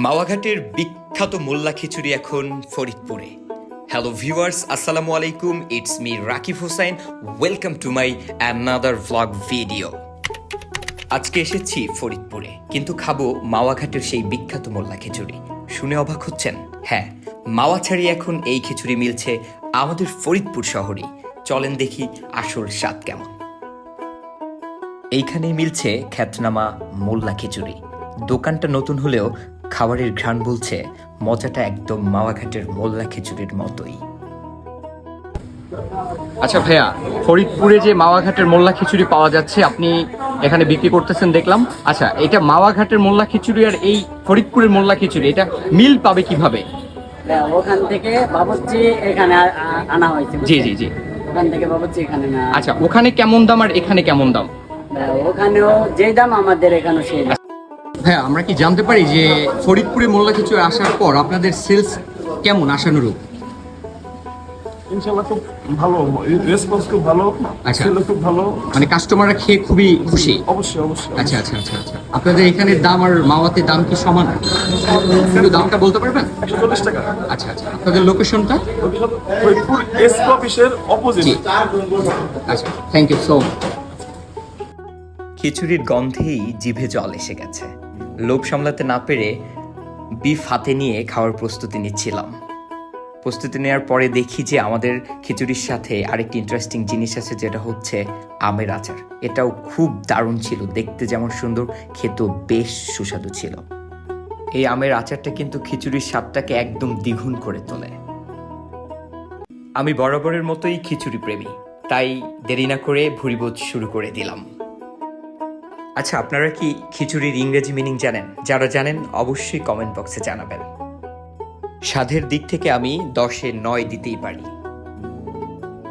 মাওয়াঘাটের বিখ্যাত মোল্লা খিচুড়ি এখন ফরিদপুরে। হ্যালো ভিউয়ার্স আসসালামু আলাইকুম it's me Rakib Hossain welcome to my another vlog video আজকে এসেছি ফরিদপুরে, কিন্তু খাব মাওয়াঘাটের সেই বিখ্যাত মোল্লা খিচুড়ি। শুনে অবাক হচ্ছেন? হ্যাঁ মাওয়া ছাড়ি এখন এই খিচুড়ি মিলছে আমাদের ফরিদপুর শহরে। চলেন দেখি আসল স্বাদ কেমন। এইখানেই মিলছে খ্যাতনামা মোল্লা খিচুড়ি। দোকানটা নতুন হলেও খাবারের ঘ্রাণ বলছে মজাটা একদম মাওয়াঘাটের মোল্লা খিচুড়ির মতোই। আচ্ছা ভাইয়া ফরিদপুরে যে মাওয়াঘাটের মোল্লা খিচুড়ি পাওয়া যাচ্ছে আপনি এখানে বিক্রি করতেছেন দেখলাম। আচ্ছা এটা মাওয়াঘাটের মোল্লা খিচুড়ি আর এই ফরিদপুরের মোল্লা খিচুড়ি এটা মিল পাবে কীভাবে? ওখান থেকে বাবুর্চি এখানে আনা হয়েছে জি জি জি। ওখান থেকে বাবুর্চি এখানে আচ্ছা ওখানে কেমন দাম আর এখানে কেমন দাম? হ্যাঁ, ওখানেও যে দাম আমাদের এখানেও সেই দাম। হ্যাঁ আমরা কি জানতে পারি যে ফরিদপুরে মোল্লা খিচুড়ি আসার পর আপনাদের সেলস কেমন আশানুরূপ? ইনশাল্লাহ খুব ভালো রেসপন্স খুব ভালো আচ্ছা। খুব ভালো। মানে কাস্টমাররা খেয়ে খুবই খুশি? অবশ্যই অবশ্যই আচ্ছা আচ্ছা আচ্ছা আচ্ছা। আপনাদের এখানে দাম আর মাওয়াতে দাম কি সমান? একটু দামটা বলতে পারবেন? একশো চল্লিশ টাকা। আচ্ছা আচ্ছা আপনাদের লোকেশনটা? ফরিদপুর এস অফিসের অপোজিট আচ্ছা থ্যাংক ইউ সো মাচ খিচুড়ির গন্ধেই জিভে জল এসে গেছে। লোভ সামলাতে না পেরে বিফ হাতে নিয়ে খাওয়ার প্রস্তুতি নিচ্ছিলাম। প্রস্তুতি নেওয়ার পরে দেখি যে আমাদের খিচুড়ির সাথে আরেকটি ইন্টারেস্টিং জিনিস আছে, যেটা হচ্ছে আমের আচার। এটাও খুব দারুণ ছিল, দেখতে যেমন সুন্দর, খেতেও বেশ সুস্বাদু ছিল। এই আমের আচারটা কিন্তু খিচুড়ির স্বাদটাকে একদম দ্বিগুণ করে তোলে। আমি বরাবরের মতোই খিচুড়ি প্রেমী, তাই দেরি না করে ভুরিবোধ শুরু করে দিলাম। আচ্ছা আপনারা কি খিচুড়ির ইংরেজি মিনিং জানেন? যারা জানেন অবশ্যই কমেন্ট বক্সে জানাবেন। স্বাদের দিক থেকে আমি দশে নয় দিতেই পারি।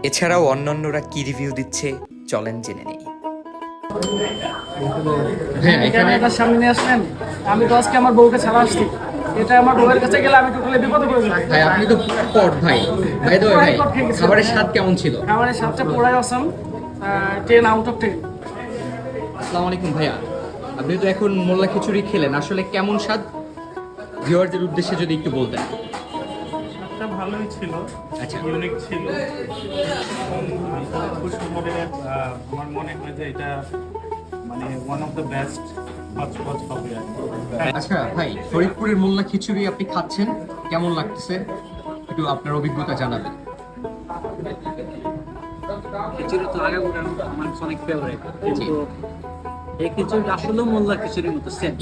এছাড়াও অন্যান্যরা কি রিভিউ দিচ্ছে চলেন জেনে নেই। হ্যাঁ এখানে ক্যামেরাটার সামনে নিয়ে আসলেন আমি তো আজকে আমার বউকে ছাড়া আসছি। এটা আমার বউয়ের কাছে গেলে আমি টোটালি বিপদে পড়ে যাব। ভাই আপনি তো পট ভাই। ভাই তো ভাই খাবারের স্বাদ কেমন ছিল? খাবারের স্বাদটা পুরাই awesome ten out of ten আসসালামু আলাইকুম ভাইয়া। আপনি তো এখন মোল্লা খিচুড়ি খেলেন আসলে কেমন স্বাদ? ভিউয়ারদের উদ্দেশ্যে যদি একটু বলতেন। এটা ভালোই ছিল আচ্ছা। ইউনিক ছিল। কুসুমরে আমার মনে হয় যে এটা মানে one of the best hotspot হবে আর কি। আচ্ছা ভাই ফরিদপুরের মোল্লা খিচুড়ি আপনি খাচ্ছেন কেমন লাগতেছে? একটু আপনার অভিজ্ঞতা জানাবেন। খিচুড়ি তো আগে আমার অনেক ফেভারিট কিন্তু এই মোল্লা খিচুড়ির মতো সেম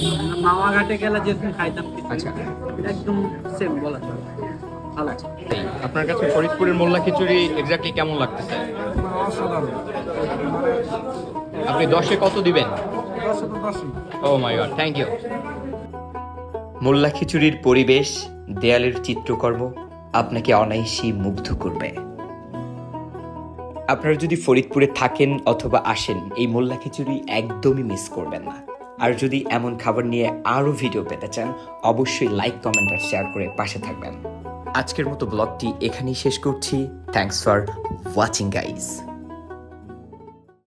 মামা ঘাটে গেলে যেরকম খাইতাম খিচুড়ি, আচ্ছা। একদম সেম বলা যায়। ভালো আছে। আপনার কাছে ফরিদপুরের মোল্লা খিচুড়ি এক্স্যাক্টলি কেমন লাগতেছে? আপনি দশে কত দিবেন? ও my god thank you Molla খিচুড়ির পরিবেশ দেয়ালের চিত্রকর্ম আপনাকে অনায়াসী মুগ্ধ করবে। আপনারা যদি ফরিদপুরে থাকেন অথবা আসেন, এই মোল্লা খিচুড়ি একদমই মিস করবেন না। আর যদি এমন খাবার নিয়ে আরও ভিডিও পেতে চান, অবশ্যই লাইক কমেন্ট আর শেয়ার করে পাশে থাকবেন। আজকের মতো ব্লগটি এখানেই শেষ করছি। Thanks for watching guys